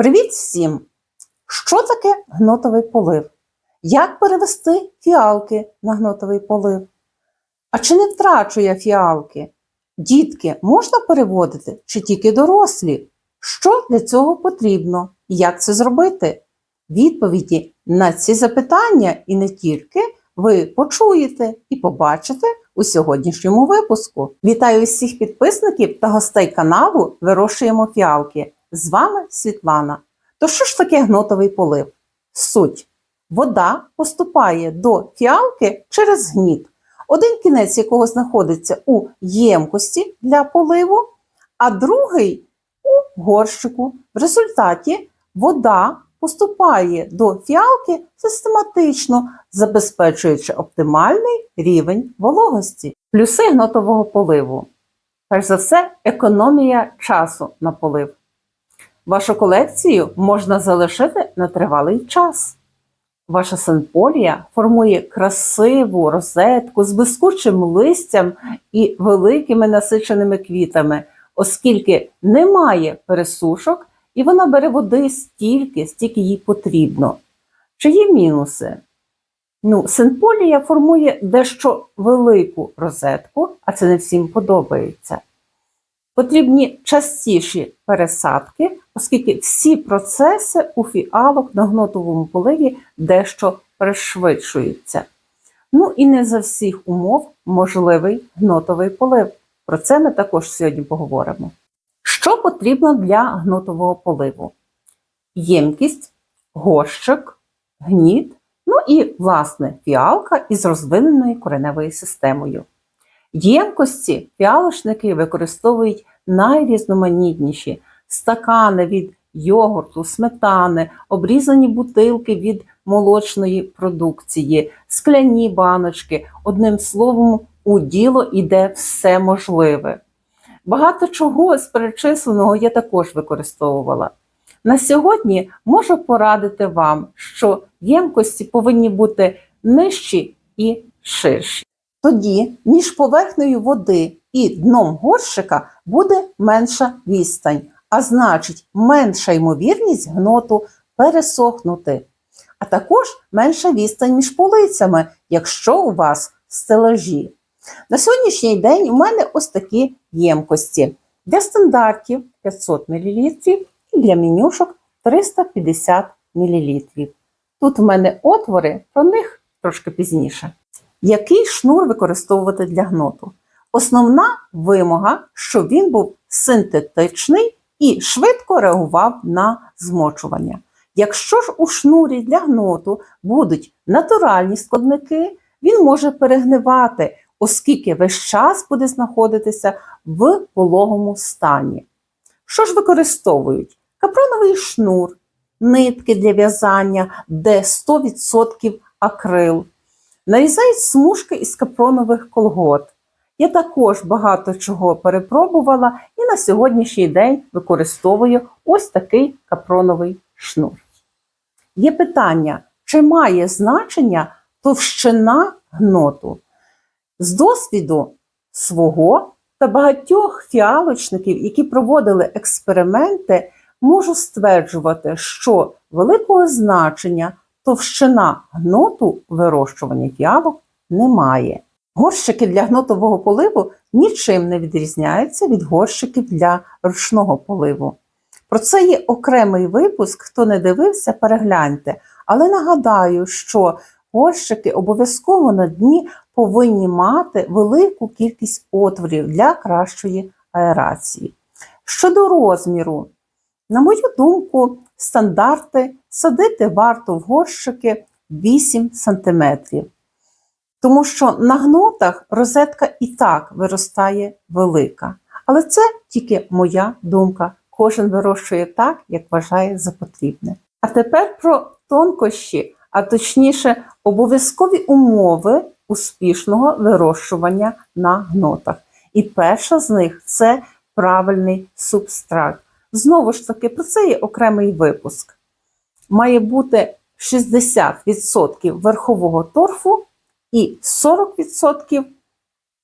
Привіт всім! Що таке гнотовий полив? Як перевести фіалки на гнотовий полив? А чи не втрачу я фіалки? Дітки можна переводити чи тільки дорослі? Що для цього потрібно? і Як це зробити? Відповіді на ці запитання і не тільки ви почуєте і побачите у сьогоднішньому випуску. Вітаю всіх підписників та гостей каналу Вирощуємо фіалки. З вами Світлана. То що ж таке гнотовий полив? Суть. Вода поступає до фіалки через гніт, один кінець якого знаходиться у ємкості для поливу, а другий у горщику. В результаті вода поступає до фіалки систематично, забезпечуючи оптимальний рівень вологості. Плюси гнотового поливу. Перш за все, економія часу на полив. Вашу колекцію можна залишити на тривалий час. Ваша санполія формує красиву розетку з блискучим листям і великими насиченими квітами, оскільки немає пересушок і вона бере води стільки, стільки їй потрібно. Чи є мінуси? Ну, синполія формує дещо велику розетку, а це не всім подобається. Потрібні частіші пересадки, оскільки всі процеси у фіалок на гнотовому поливі дещо пришвидшуються. Ну і не за всіх умов можливий гнотовий полив. Про це ми також сьогодні поговоримо. Що потрібно для гнотового поливу? Ємкість, горщик, гніт, ну і, власне, фіалка із розвиненою кореневою системою. Ємкості фіалочники використовують найрізноманітніші стакани від йогурту, сметани, обрізані бутилки від молочної продукції, скляні баночки. Одним словом, у діло йде все можливе. Багато чого з перечисленого я також використовувала. На сьогодні можу порадити вам, що ємкості повинні бути нижчі і ширші. Тоді між поверхнею води і дном горщика буде менша відстань, а значить, менша ймовірність гноту пересохнути. А також менша відстань між полицями, якщо у вас стелажі. На сьогоднішній день у мене ось такі ємкості. Для стандартів 500 мл і для менюшок 350 мл. Тут в мене отвори, про них трошки пізніше. Який шнур використовувати для гноту? Основна вимога, щоб він був синтетичний і швидко реагував на змочування. Якщо ж у шнурі для гноту будуть натуральні складники, він може перегнивати, оскільки весь час буде знаходитися в пологому стані. Що ж використовують? Капроновий шнур, нитки для в'язання, де 100% акрил. Нарізають смужки із капронових колгот. Я також багато чого перепробувала і на сьогоднішній день використовую ось такий капроновий шнур. Є питання, чи має значення товщина гноту? З досвіду свого та багатьох фіалочників, які проводили експерименти, можу стверджувати, що великого значення товщина гноту вирощування фіалок немає. Горщики для гнотового поливу нічим не відрізняються від горщиків для ручного поливу. Про це є окремий випуск, хто не дивився, перегляньте. Але нагадаю, що горщики обов'язково на дні повинні мати велику кількість отворів для кращої аерації. Щодо розміру, на мою думку, стандарти садити варто в горщики 8 см. Тому що на гнотах розетка і так виростає велика. Але це тільки моя думка. Кожен вирощує так, як вважає за потрібне. А тепер про тонкощі, а точніше, обов'язкові умови успішного вирощування на гнотах. І перша з них це правильний субстрат. Знову ж таки, про це є окремий випуск. Має бути 60% верхового торфу і 40%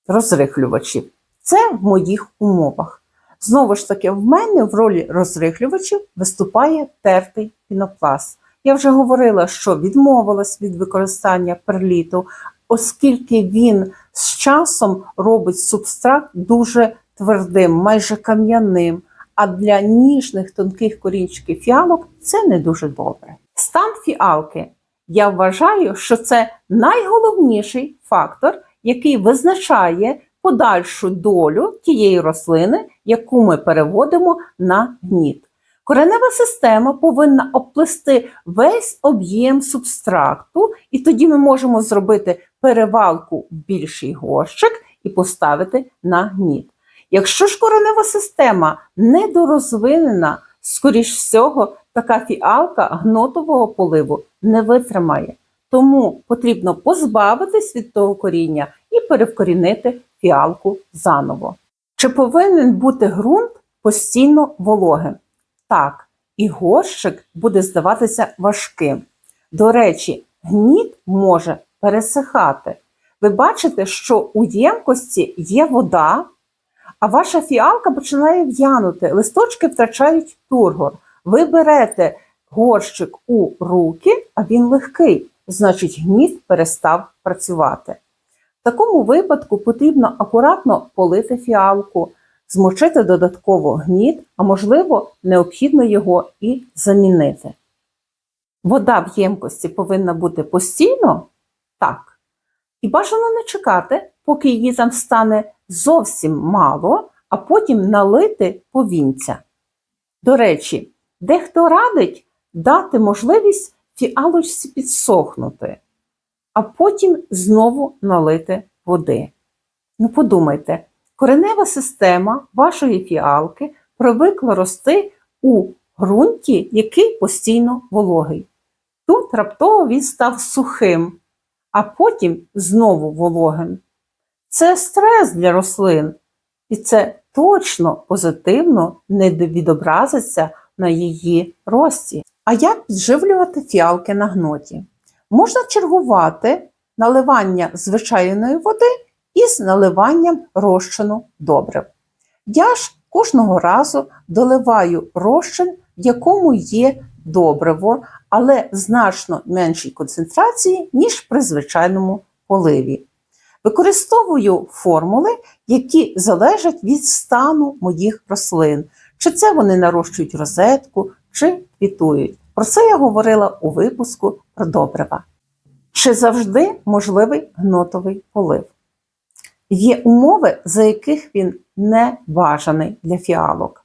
розрихлювачів. Це в моїх умовах. Знову ж таки, в мене в ролі розрихлювачів виступає тертий пінопласт. Я вже говорила, що відмовилась від використання перліту, оскільки він з часом робить субстрат дуже твердим, майже кам'яним. А для ніжних тонких корінчиків фіалок це не дуже добре. Стан фіалки. Я вважаю, що це найголовніший фактор, який визначає подальшу долю тієї рослини, яку ми переводимо на гніт. Коренева система повинна обплести весь об'єм субстракту, і тоді ми можемо зробити перевалку в більший горщик і поставити на гніт. Якщо ж коренева система недорозвинена, скоріш всього, така фіалка гнотового поливу не витримає. Тому потрібно позбавитись від того коріння і перевкорінити фіалку заново. Чи повинен бути ґрунт постійно вологим? Так, і горщик буде здаватися важким. До речі, гніт може пересихати. Ви бачите, що у ємкості є вода, а ваша фіалка починає в'янути, листочки втрачають тургор. Ви берете горщик у руки, а він легкий, значить гніт перестав працювати. В такому випадку потрібно акуратно полити фіалку, змочити додатково гніт, а можливо, необхідно його і замінити. Вода в ємкості повинна бути постійно? Так. І бажано не чекати, поки її там стане зовсім мало, а потім налити повінця. До речі, дехто радить дати можливість фіалочці підсохнути, а потім знову налити води. Ну, подумайте, коренева система вашої фіалки привикла рости у ґрунті, який постійно вологий. Тут раптово він став сухим, а потім знову вологим. Це стрес для рослин, і це точно позитивно не відобразиться на її рості. А як підживлювати фіалки на гноті? Можна чергувати наливання звичайної води із наливанням розчину добрив. Я ж кожного разу доливаю розчин, в якому є добриво, але значно меншій концентрації, ніж при звичайному поливі. Використовую формули, які залежать від стану моїх рослин. Чи це вони нарощують розетку, чи квітують. Про це я говорила у випуску про добрива. Чи завжди можливий гнотовий полив? Є умови, за яких він не бажаний для фіалок.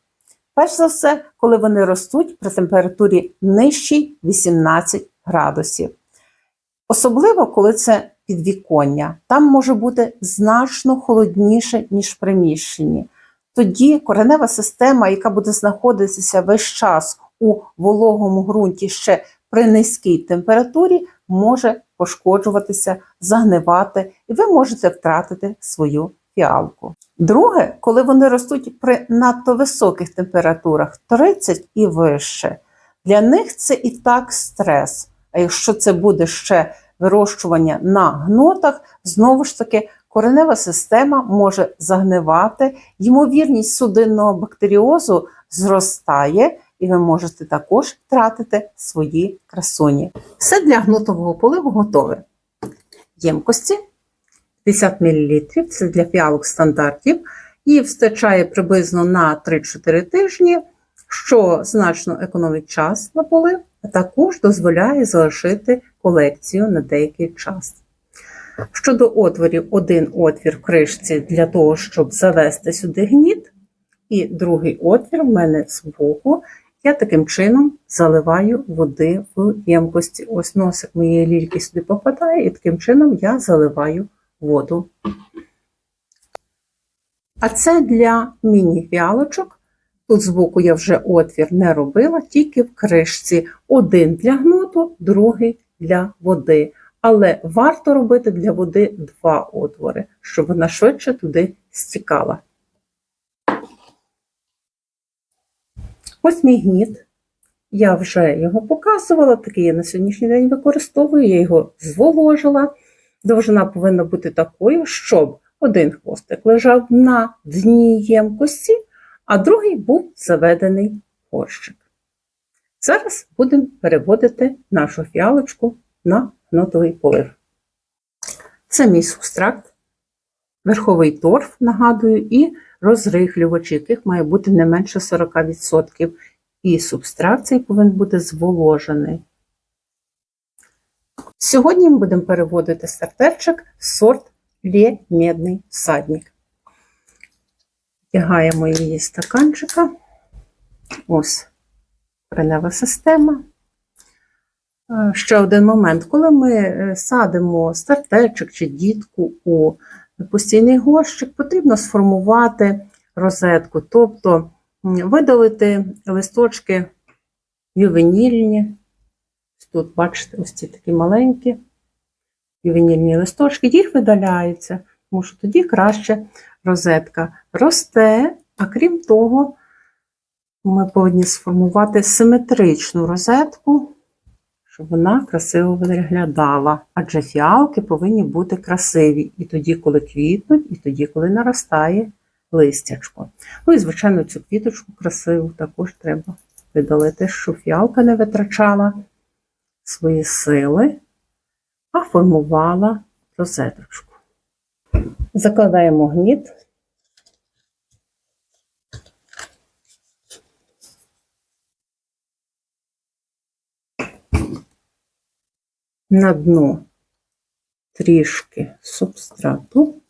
Перш за все, коли вони ростуть при температурі нижчій 18 градусів. Особливо, коли це підвіконня. Там може бути значно холодніше, ніж в приміщенні. Тоді коренева система, яка буде знаходитися весь час у вологому ґрунті ще при низькій температурі, може пошкоджуватися, загнивати, і ви можете втратити свою фіалку. Друге, коли вони ростуть при надто високих температурах 30 і вище, для них це і так стрес. А якщо це буде ще вирощування на гнотах, знову ж таки коренева система може загнивати, ймовірність судинного бактеріозу зростає, і ви можете також втратити свої красуні. Все для гнотового поливу готове. Ємкості 50 мл, це для фіалок стандартів, і встачає приблизно на 3-4 тижні, що значно економить час на полив, а також дозволяє залишити колекцію на деякий час. Щодо отворів, один отвір в кришці для того, щоб завести сюди гніт, і другий отвір в мене збоку. Я таким чином заливаю води в ємкості. Ось носик моєї лільки сюди попадає, і таким чином я заливаю воду. А це для міні-фіалочок. Тут збоку я вже отвір не робила, тільки в кришці. Один для гноту, другий для води. Але варто робити для води два отвори, щоб вона швидше туди стікала. Ось мій гніт. Я вже його показувала, такий я на сьогоднішній день використовую, я його зволожила. Довжина повинна бути такою, щоб один хвостик лежав на дні ємкості, а другий був заведений горщик. Зараз будемо переводити нашу фіалочку на гнотовий полив. Це мій субстракт, верховий торф, нагадую, і розрихлювач, яких має бути не менше 40%. І субстракт цей повинен бути зволожений. Сьогодні ми будемо переводити стартерчик сорт Лє Медний всадник. Втягаємо її стаканчика. Ось коренева система. Е, Ще один момент. Коли ми е, садимо стартечок чи дітку у постійний горщик, потрібно сформувати розетку, тобто видалити листочки ювенільні. Тут, бачите, ось ці такі маленькі ювенільні листочки, їх видаляються, тому що тоді краще розетка росте, а крім того, ми повинні сформувати симетричну розетку, щоб вона красиво виглядала. Адже фіалки повинні бути красиві і тоді, коли квітнуть, і тоді, коли наростає листячко. Ну і, звичайно, цю квіточку красиву також треба видалити, щоб фіалка не витрачала свої сили, а формувала розеточку. Закладаємо гніт. На дно трішки субстрату.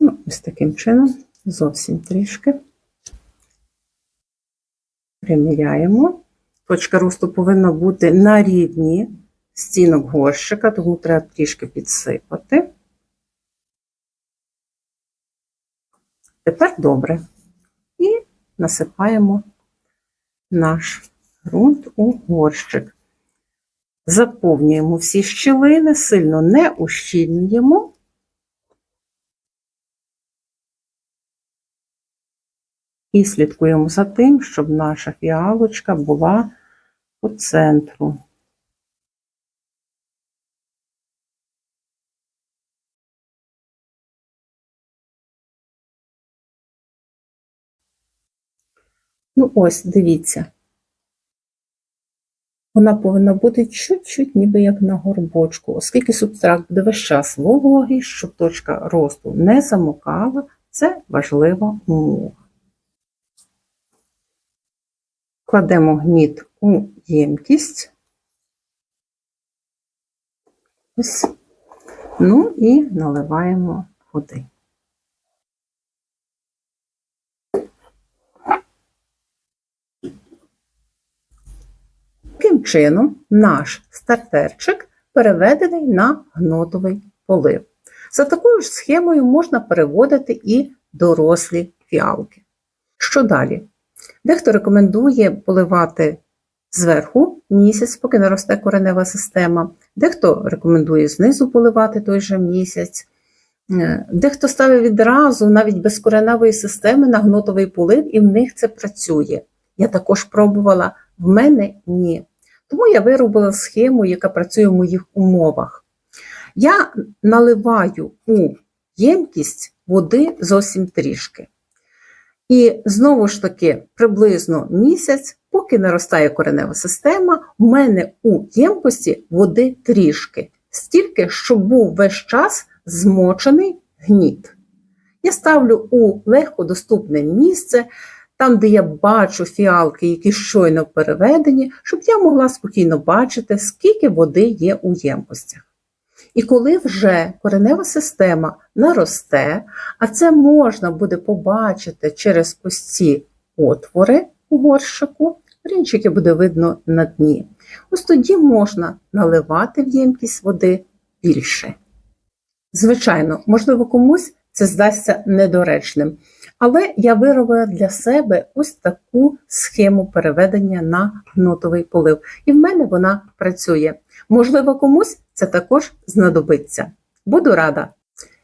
Ну, ось таким чином, зовсім трішки. Приміряємо. Точка росту повинна бути на рівні стінок горщика, тому треба трішки підсипати. Тепер добре. І насипаємо наш ґрунт у горщик. Заповнюємо всі щілини, сильно не ущільнюємо. І слідкуємо за тим, щоб наша фіалочка була по центру. Ну, ось, дивіться. Вона повинна бути чуть-чуть, ніби як на горбочку, оскільки субстракт буде весь час вологий, щоб точка росту не замокала, це важлива умова. Кладемо гніт у ємкість. Ось. Ну і наливаємо води. Таким чином, наш стартерчик переведений на гнотовий полив. За такою ж схемою можна переводити і дорослі фіалки. Що далі? Дехто рекомендує поливати зверху місяць, поки не росте коренева система, дехто рекомендує знизу поливати той же місяць. Е, Дехто ставить відразу навіть без кореневої системи на гнотовий полив, і в них це працює. Я також пробувала, в мене ні. Тому я виробила схему, яка працює в моїх умовах. Я наливаю у ємкість води зовсім трішки. І знову ж таки, приблизно місяць, поки наростає коренева система, в мене у ємкості води трішки, стільки, щоб був весь час змочений гніт. Я ставлю у легкодоступне місце, там, де я бачу фіалки, які щойно переведені, щоб я могла спокійно бачити, скільки води є у ємкостях. І коли вже коренева система наросте, а це можна буде побачити через ось ці отвори у горщику, рінчики буде видно на дні. Ось тоді можна наливати в ємкість води більше. Звичайно, можливо, комусь це здасться недоречним, але я виробила для себе ось таку схему переведення на гнотовий полив, і в мене вона працює. Можливо, комусь це також знадобиться. Буду рада.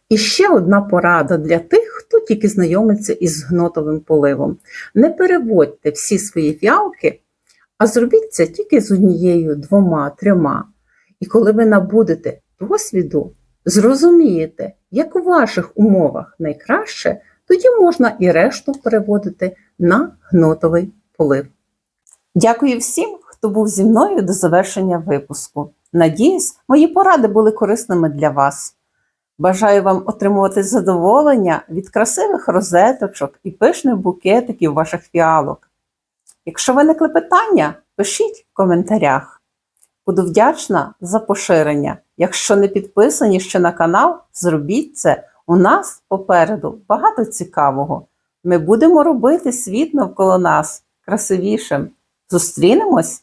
І ще одна порада для тих, хто тільки знайомиться із гнотовим поливом. Не переводьте всі свої фіалки, а зробіть це тільки з однією, двома, трьома. І коли ви набудете досвіду, зрозумієте, як у ваших умовах найкраще, тоді можна і решту переводити на гнотовий полив. Дякую всім, хто був зі мною до завершення випуску. Надіюсь, мої поради були корисними для вас. Бажаю вам отримувати задоволення від красивих розеточок і пишних букетиків ваших фіалок. Якщо виникли питання, пишіть в коментарях. Буду вдячна за поширення. Якщо не підписані ще на канал, зробіть це. У нас попереду багато цікавого. Ми будемо робити світ навколо нас красивішим. Зустрінемось